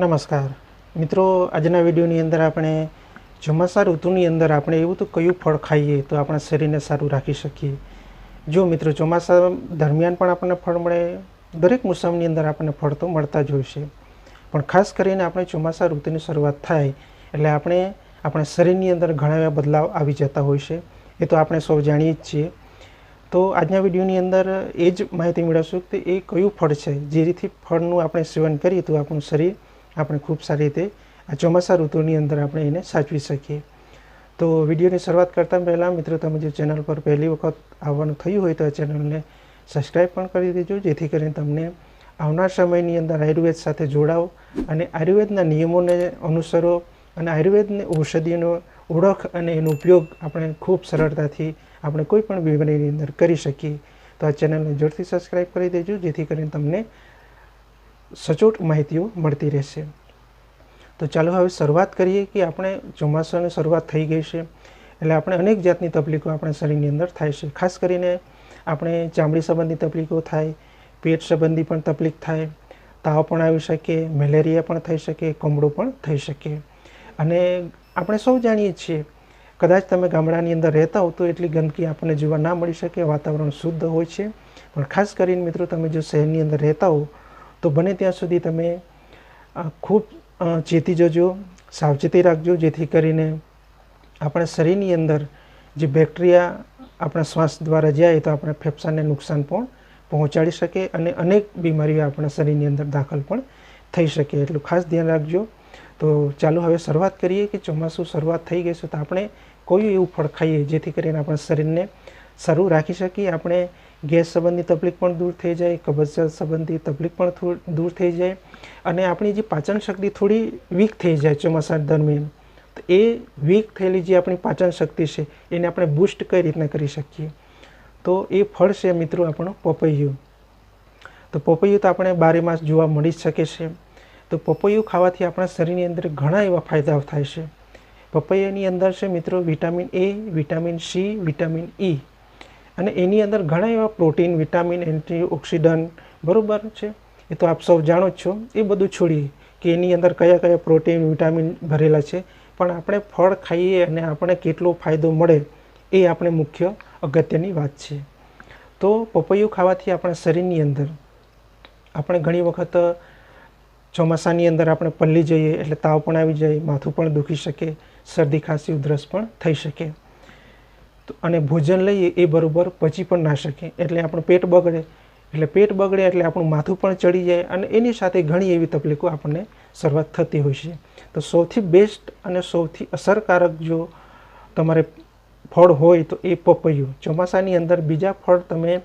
નમસ્કાર. મિત્રો, આજના વિડીયોની અંદર આપણે ચોમાસા ઋતુની અંદર આપણે એવું તો કયું ફળ ખાઈએ તો આપણા શરીરને સારું રાખી શકીએ. જો મિત્રો, ચોમાસા દરમિયાન પણ આપણને ફળ મળે, દરેક મોસમની અંદર આપણને ફળ તો મળતા જ હોય છે. પણ ખાસ કરીને આપણે ચોમાસા ઋતુની શરૂઆત થાય એટલે આપણે આપણા શરીરની અંદર ઘણા એવા બદલાવ આવી જતા હોય છે. એ તો આપણે સૌ જાણીએ જ છીએ. તો આજના વિડીયોની અંદર એ જ માહિતી મેળવશું કે એ કયું ફળ છે. જે રીતે ફળનું આપણે સેવન કરીએ તો આપણું શરીર આપણે ખૂબ સારી રીતે આ ચોમાસા ઋતુની અંદર આપણે એને સાચવી શકીએ. તો વિડીયોની શરૂઆત કરતાં પહેલાં મિત્રો, તમે જો ચેનલ પર પહેલી વખત આવવાનું થયું હોય તો આ ચેનલને સબસ્ક્રાઈબ પણ કરી દેજો, જેથી કરીને તમને આવનાર સમયની અંદર આયુર્વેદ સાથે જોડાઓ અને આયુર્વેદના નિયમોને અનુસરો અને આયુર્વેદની ઔષધિનો ઓળખ અને એનો ઉપયોગ આપણે ખૂબ સરળતાથી આપણે કોઈ પણ બીમારીની અંદર કરી શકીએ. તો આ ચેનલને જોરથી સબસ્ક્રાઈબ કરી દેજો, જેથી કરીને તમને સચોટ માહિતીઓ મળતી રહેશે. તો ચાલો હવે શરૂઆત કરીએ કે આપણે ચોમાસાની શરૂઆત થઈ ગઈ છે, એટલે આપણે અનેક જાતની તકલીફો આપણા શરીરની અંદર થાય છે. ખાસ કરીને આપણે ચામડી સંબંધી તકલીફો થાય, પેટ સંબંધી પણ તકલીફ થાય, તાવ પણ આવી શકે, મેલેરિયા પણ થઈ શકે, કમળો પણ થઈ શકે. અને આપણે સૌ જાણીએ છીએ, કદાચ તમે ગામડાની અંદર રહેતા હો તો એટલી ગંદકી આપણને જોવા ના મળી શકે, વાતાવરણ શુદ્ધ હોય છે. પણ ખાસ કરીને મિત્રો તમે જો શહેરની અંદર રહેતા હો તો બને ત્યાં સુધી તમે ખૂબ ચેતી જજો, સાવચેતી રાખજો, જેથી કરીને આપણા શરીરની અંદર જે બેક્ટેરિયા આપણા શ્વાસ દ્વારા જાય તો આપણા ફેફસાને નુકસાન પણ પહોંચાડી શકે અને અનેક બીમારીઓ આપણા શરીરની અંદર દાખલ પણ થઈ શકે. એટલું ખાસ ધ્યાન રાખજો. તો ચાલો હવે શરૂઆત કરીએ કે ચોમાસું શરૂઆત થઈ ગઈ છે તો આપણે કોઈ એવું ફળ ખાઈએ જેથી કરીને આપણા શરીરને સારું રાખી શકીએ. આપણે ગેસ સંબંધી તકલીફ પણ દૂર થઈ જાય કબજિયાત સંબંધી તકલીફ પણ દૂર થઈ જાય અને આપણી જે પાચન શક્તિ થોડી વીક થઈ જાય ચોમાસા દરમિયાન. તો એ વીક થયેલી જે આપણી પાચન શક્તિ છે, એને આપણે બૂસ્ટ કઈ રીતના કરી શકીએ? તો એ ફળ છે મિત્રો આપણો પપૈયું. તો પપૈયું તો આપણે બારે માસ જોવા મળી જ શકે છે. તો પપૈયું ખાવાથી આપણા શરીરની અંદર ઘણા એવા ફાયદાઓ થાય છે. પપૈયાની અંદર છે મિત્રો vitamin A, vitamin C, vitamin E. અને એની અંદર ઘણા એવા પ્રોટીન, વિટામિન, એન્ટીઓક્સિડન્ટ, બરાબર છે? એ તો આપ સૌ જાણો જ છો. એ બધું છોડીએ કે એની અંદર કયા કયા પ્રોટીન, વિટામિન ભરેલા છે. પણ આપણે ફળ ખાઈએ અને આપણે કેટલો ફાયદો મળે એ આપણે મુખ્ય અગત્યની વાત છે. તો પપૈયું ખાવાથી આપણા શરીરની અંદર આપણે ઘણી વખત ચોમાસાની અંદર આપણે પલ્લી જઈએ એટલે તાવ પણ આવી જાય, માથું પણ દુખી શકે, શરદી, ખાંસી, ઉધરસ પણ થઈ શકે. અને ભોજન લઈએ એ બરાબર પચી પણ ના શકે. એટલે આપણું પેટ બગડે. એટલે પેટ બગડે એટલે આપણું માથું પણ ચડી જાય અને એની સાથે ઘણી એવી તકલીફો આપણને શરૂઆત થતી હોય છે. તો સૌથી બેસ્ટ અને સૌથી અસરકારક જો તમારે ફળ હોય તો એ પપૈયું. ચોમાસાની અંદર બીજા ફળ તમે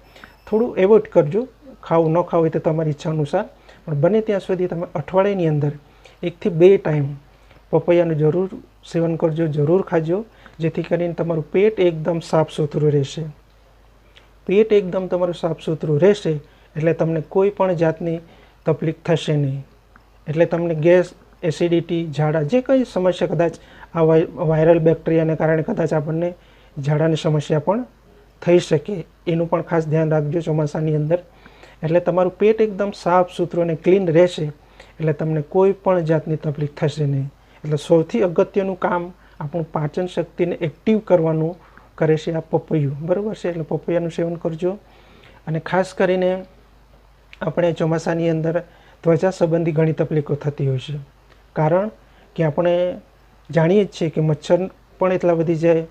થોડું એવોઇડ કરજો. ખાવું ન ખાવું એ તો તમારી ઈચ્છા અનુસાર. પણ બને ત્યાં સુધી તમે અઠવાડિયાની અંદર એકથી બે ટાઈમ પપૈયાનું જરૂર સેવન કરજો, જરૂર ખાજો. જેથી કરીને તમારું પેટ એકદમ સાફ સુથરું રહેશે. પેટ એકદમ તમારું સાફ સુથરું રહેશે એટલે તમને કોઈ પણ જાતની તકલીફ થશે નહીં. એટલે તમને ગેસ, એસિડિટી, ઝાડા જે કંઈ સમસ્યા કદાચ આ વાય- વાયરલ બેક્ટેરિયાને કારણે કદાચ આપણને ઝાડાની સમસ્યા પણ થઈ શકે. એનું પણ ખાસ ધ્યાન રાખજો ચોમાસાની અંદર. એટલે તમારું પેટ એકદમ સાફ સુથરું અને ક્લીન રહેશે એટલે તમને કોઈ પણ જાતની તકલીફ થશે નહીં. એટલે સૌથી અગત્યનું કામ આપણું પાચન શક્તિને એક્ટિવ કરવાનું કરે છે આ પપૈયું. બરાબર છે? એટલે પપૈયાનું સેવન કરજો. અને ખાસ કરીને આપણે ચોમાસાની અંદર ત્વચા સંબંધી ઘણી તકલીફો થતી હોય છે. કારણ કે આપણે જાણીએ જ છીએ કે મચ્છર પણ એટલા વધી જાય,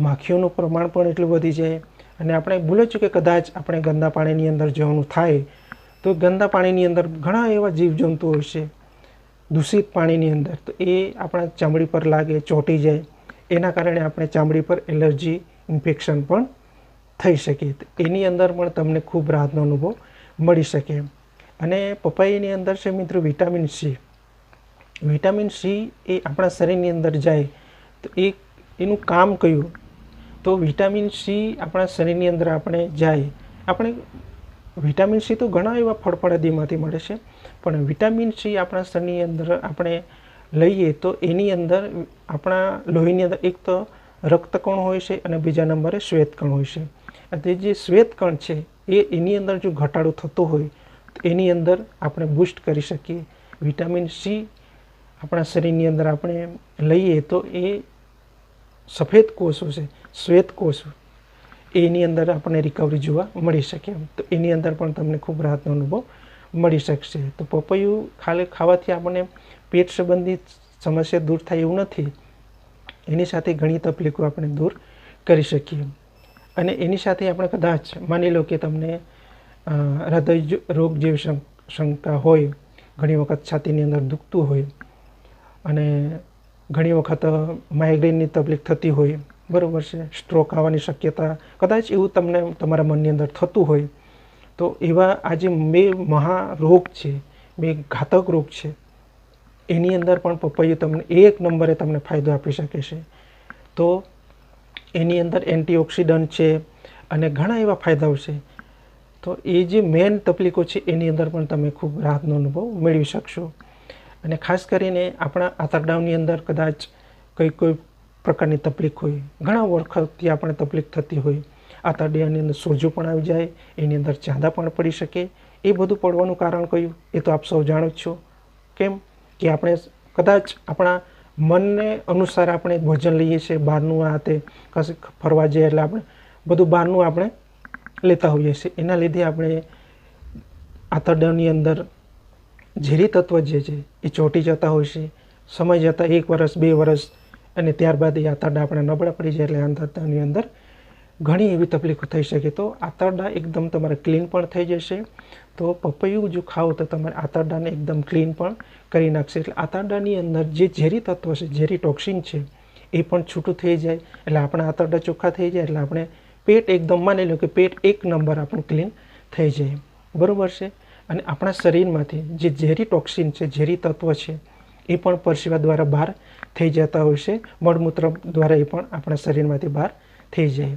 માખીઓનું પ્રમાણ પણ એટલું વધી જાય અને આપણે ભૂલે છું કે કદાચ આપણે ગંદા પાણીની અંદર જવાનું થાય તો ગંદા પાણીની અંદર ઘણા એવા જીવજંતુઓ હોય છે દૂષિત પાણીની અંદર. તો એ આપણા ચામડી પર લાગે, ચોંટી જાય. એના કારણે આપણે ચામડી પર એલર્જી, ઇન્ફેક્શન પણ થઈ શકે. એની અંદર પણ તમને ખૂબ રાહતનો અનુભવ મળી શકે. અને પપૈયાની અંદર છે મિત્રો વિટામિન સી. વિટામિન સી એ આપણા શરીરની અંદર જાય. તો એ એનું કામ કયું? તો વિટામિન સી આપણા શરીરની અંદર આપણે જાય. આપણે વિટામિન સી તો ઘણા એવા ફળફળાદીમાંથી મળે છે, પણ વિટામિન સી આપણા શરીરની અંદર આપણે લઈએ તો એની અંદર આપણા લોહીની અંદર એક તો રક્તકણ હોય છે અને બીજા નંબરે શ્વેતકણ હોય છે. અને જે શ્વેતકણ છે, એ એની અંદર જો ઘટાડો થતો હોય, તો એની અંદર આપણે બુસ્ટ કરી શકીએ. વિટામિન સી આપણા શરીરની અંદર આપણે લઈએ તો એ સફેદ કોષો છે, શ્વેત કોષો. એની અંદર આપણને રિકવરી જોવા મળી શકે એમ. તો એની અંદર પણ તમને ખૂબ રાહતનો અનુભવ મળી શકશે. તો પપૈયું ખાલી ખાવાથી આપણને પેટ સંબંધિત સમસ્યા દૂર થાય એવું નથી. એની સાથે ઘણી તકલીફો આપણે દૂર કરી શકીએ અને એની સાથે આપણે કદાચ માની લો કે તમને હૃદય રોગ જેવી શંકા હોય, ઘણી વખત છાતીની અંદર દુખતું હોય અને ઘણી વખત માઇગ્રેનની તકલીફ થતી હોય બરાબર છે સ્ટ્રોક આવવાની શક્યતા. કદાચ એવું તમને તમારા મનની અંદર થતું હોય, તો એવા આ જે બે મહારોગ છે, બે ઘાતક રોગ છે. એની અંદર પણ પપૈયું તમને, એક નંબરે તમને ફાયદો આપી શકે છે. તો એની અંદર એન્ટીઓક્સિડન્ટ છે અને ઘણા એવા ફાયદાઓ છે. તો એ જે મેન તકલીફો છે, એની અંદર પણ તમે ખૂબ રાહતનો અનુભવ મેળવી શકશો. અને ખાસ કરીને આપણા આતરડાઓની અંદર કદાચ કંઈ કોઈ પ્રકારની તકલીફ હોય. ઘણા વખતથી આપણે તકલીફ થતી હોય. આંતરડિયાની અંદર સોજો પણ આવી જાય, એની અંદર ચાંદા પણ પડી શકે. એ બધું પડવાનું કારણ કયું એ તો આપ સૌ જાણો જ છો. કેમ? કે આપણે કદાચ આપણા મનને અનુસાર આપણે ભોજન લઈએ છીએ, બહારનું આ તે, કશે ફરવા જઈએ એટલે આપણે બધું બહારનું આપણે લેતા હોઈએ છીએ. એના લીધે આપણે આતરડાની અંદર ઝેરી તત્વ જે છે, એ ચોંટી જતા હોય છે. સમય જતાં એક વર્ષ બે વર્ષ અને ત્યારબાદ એ આંતરડા આપણે નબળા પડી જાય એટલે આંતરડાની અંદર ઘણી એવી તકલીફો થઈ શકે. તો આંતરડા એકદમ તમારે ક્લીન પણ થઈ જશે. તો પપૈયું જો ખાઓ તો તમારે આંતરડાને એકદમ ક્લીન પણ કરી નાખશે. એટલે આંતરડાની અંદર જે ઝેરી તત્વ છે, ઝેરી ટોક્સિન છે, એ પણ છૂટું થઈ જાય. એટલે આપણા આંતરડા ચોખ્ખા થઈ જાય. એટલે આપણે પેટ એકદમ માની લો કે પેટ એક નંબર આપણું ક્લીન થઈ જાય. બરાબર છે? અને આપણા શરીરમાંથી જે ઝેરી ટોક્સિન છે, ઝેરી તત્વ છે એ પણ પરસેવા દ્વારા બહાર થઈ જતા હોય છે. મળમૂત્ર દ્વારા એ પણ આપણા શરીરમાંથી બહાર થઈ જાય.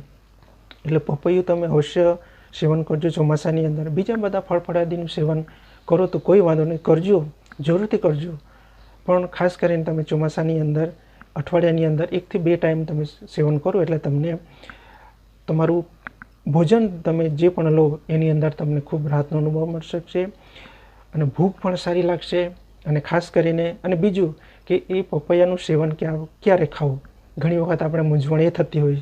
એટલે પપૈયું તમે અવશ્ય સેવન કરજો ચોમાસાની અંદર. બીજા બધા ફળફળાદીનું સેવન કરો તો કોઈ વાંધો નહીં. કરજો, જરૂરથી કરજો. પણ ખાસ કરીને તમે ચોમાસાની અંદર, અઠવાડિયાની અંદર એકથી બે ટાઈમ તમે સેવન કરો એટલે તમને તમારું ભોજન તમે જે પણ લો એની અંદર તમને ખૂબ રાહતનો અનુભવ મળી શકશે અને ભૂખ પણ સારી લાગશે. અને ખાસ કરીને, અને બીજું કે એ પપૈયાનું સેવન ક્યાં, ક્યારે ખાવું? ઘણી વખત આપણે મૂંઝવણ એ થતી હોય.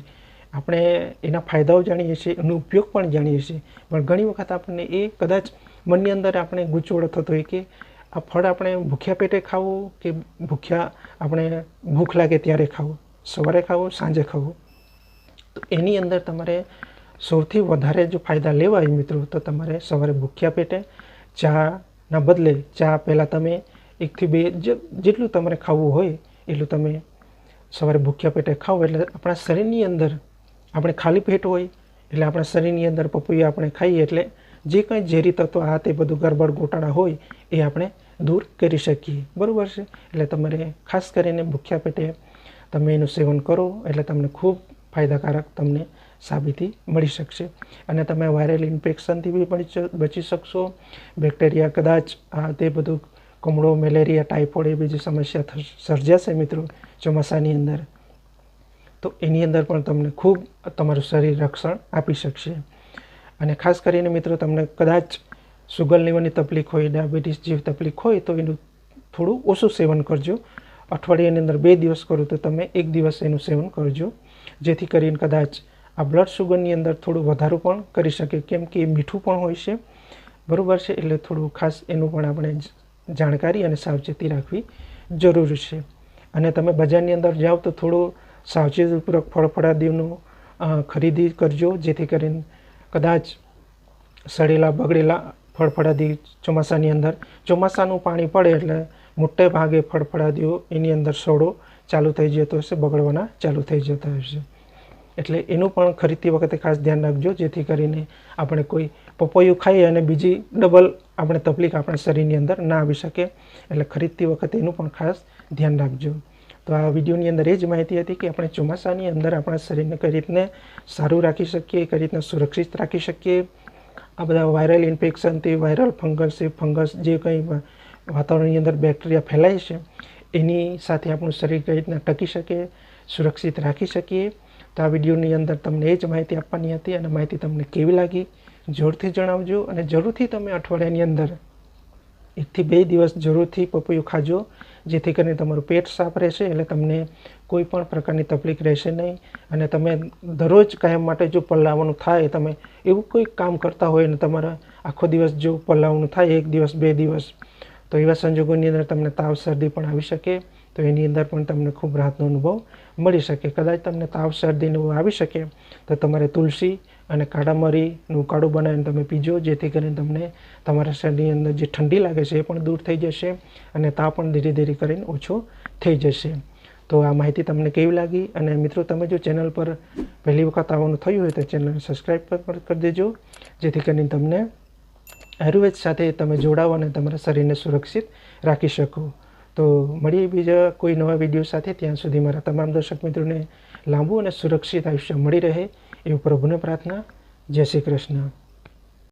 આપણે એના ફાયદાઓ જાણીએ છીએ, એનો ઉપયોગ પણ જાણીએ છીએ. પણ ઘણી વખત આપણને એ કદાચ મનની અંદર આપણે ગૂંચવડો થતો હોય કે આ ફળ આપણે ભૂખ્યા પેટે ખાવું કે ભૂખ્યા આપણે ભૂખ લાગે ત્યારે ખાવું? સવારે ખાવું, સાંજે ખાવું? તો એની અંદર તમારે સૌથી વધારે જો ફાયદા લેવાય મિત્રો, તો તમારે સવારે ભૂખ્યા પેટે ચાના બદલે ચા પહેલાં તમે એકથી બે જેટલું તમારે ખાવું હોય એટલું તમે સવારે ભૂખ્યા પેટે ખાઓ એટલે આપણા શરીરની અંદર આપણે ખાલી પેટ હોય એટલે આપણા શરીરની અંદર પપૈયા આપણે ખાઈએ એટલે જે કંઈ ઝેરી તત્વ આ તે બધું ગરબડ ગોટાળા હોય એ આપણે દૂર કરી શકીએ. બરાબર છે? એટલે તમારે ખાસ કરીને ભૂખ્યા પેટે તમે એનું સેવન કરો એટલે તમને ખૂબ ફાયદાકારક તમને સાબિતી મળી શકશે. અને તમે વાયરલ ઇન્ફેક્શનથી બી બચી શકશો. બેક્ટેરિયા કદાચ આ તે બધું કમળો, મેલેરિયા, ટાઇફોઇડ એ બીજી સમસ્યા સર્જાશે મિત્રો ચોમાસાની અંદર. તો એની અંદર પણ તમને ખૂબ તમારું શરીર રક્ષણ આપી શકશે. અને ખાસ કરીને મિત્રો તમને કદાચ સુગર લેવાની તકલીફ હોય, ડાયાબિટીસ જેવી તકલીફ હોય, તો એનું થોડું ઓછું સેવન કરજો. અઠવાડિયાની અંદર બે દિવસ કરો તો તમે એક દિવસ એનું સેવન કરજો. જેથી કરીને કદાચ આ બ્લડ શુગરની અંદર થોડું વધારું પણ કરી શકે. કેમ કે એ મીઠું પણ હોય છે. બરાબર છે? એટલે થોડું ખાસ એનું પણ આપણે જાણકારી અને સાવચેતી રાખવી જરૂરી છે. અને તમે બજારની અંદર જાઓ તો થોડું સાવચેતીપૂર્વક ફળફળાદીનું ખરીદી કરજો. જેથી કરીને કદાચ સડેલા, બગડેલા ફળફળાદી ચોમાસાની અંદર, ચોમાસાનું પાણી પડે એટલે મોટે ભાગે ફળફળાદીઓ એની અંદર સોડો ચાલુ થઈ જતો હશે, બગડવાના ચાલુ થઈ જતા હશે. એટલે એનું પણ ખરીદતી વખતે ખાસ ધ્યાન રાખજો, જેથી કરીને આપણે કોઈ પપૈયું ખાઈએ અને બીજી ડબલ આપણે તકલીફ આપણા શરીરની અંદર ના આવી શકે. એટલે ખરીદતી વખતે એનું પણ ખાસ ધ્યાન રાખજો. તો આ વિડીયોની અંદર એ જ માહિતી હતી કે આપણે ચોમાસાની અંદર આપણા શરીરને કઈ રીતને સારું રાખી શકીએ, કઈ રીતના સુરક્ષિત રાખી શકીએ. આ બધા વાયરલ ઇન્ફેક્શનથી વાયરલ ફંગસ ફંગસ જે કંઈ વાતાવરણની અંદર બેક્ટેરિયા ફેલાય છે, એની સાથે આપણું શરીર કઈ રીતના ટકી શકે, સુરક્ષિત રાખી શકીએ. તો આ વિડીયોની અંદર તમને એ જ માહિતી આપવાની હતી અને માહિતી તમને કેવી લાગી જરૂરથી જણાવજો અને જરૂરથી તમે અઠવાડિયાની અંદર એકથી બે દિવસ જરૂરથી પપૈયું ખાજો, જેથી કરીને તમારું પેટ સાફ રહેશે એટલે તમને કોઈ પણ પ્રકારની તકલીફ રહેશે નહીં. અને તમે દરરોજ કાયમ માટે જો પલાવવાનું થાય તમે એવું કોઈ કામ કરતા હોય અને તમારા આખો દિવસ જો પલાવવાનું થાય, એક દિવસ, બે દિવસ, તો એવા સંજોગોની અંદર તમને તાવ, શરદી પણ આવી શકે. તો એની અંદર પણ તમને ખૂબ રાહતનો અનુભવ મળી શકે. કદાચ તમને તાવ શરદીને આવી શકે, તો તમારે તુલસી અને કાળા મરીનું કાળું બનાવીને તમે પીજો, જેથી કરીને તમને તમારા શરીરની અંદર જે ઠંડી લાગે છે એ પણ દૂર થઈ જશે અને તાવ પણ ધીરે ધીરે કરીને ઓછો થઈ જશે. તો આ માહિતી તમને કેવી લાગી? અને મિત્રો, તમે જો ચેનલ પર પહેલી વખત આવવાનું થયું હોય તો ચેનલને સબસ્ક્રાઈબ પણ કરી દેજો, જેથી કરીને તમને આયુર્વેદ સાથે તમે જોડાઓ અને તમારા શરીરને સુરક્ષિત રાખી શકો. તો મળીએ બીજા કોઈ નવા વીડિયો સાથે. ત્યાં સુધી મારા તમામ દર્શક મિત્રોને લાંબુ અને સુરક્ષિત આયુષ્ય મળી રહે. એવું પ્રભુને પ્રાર્થના. જય શ્રી કૃષ્ણ.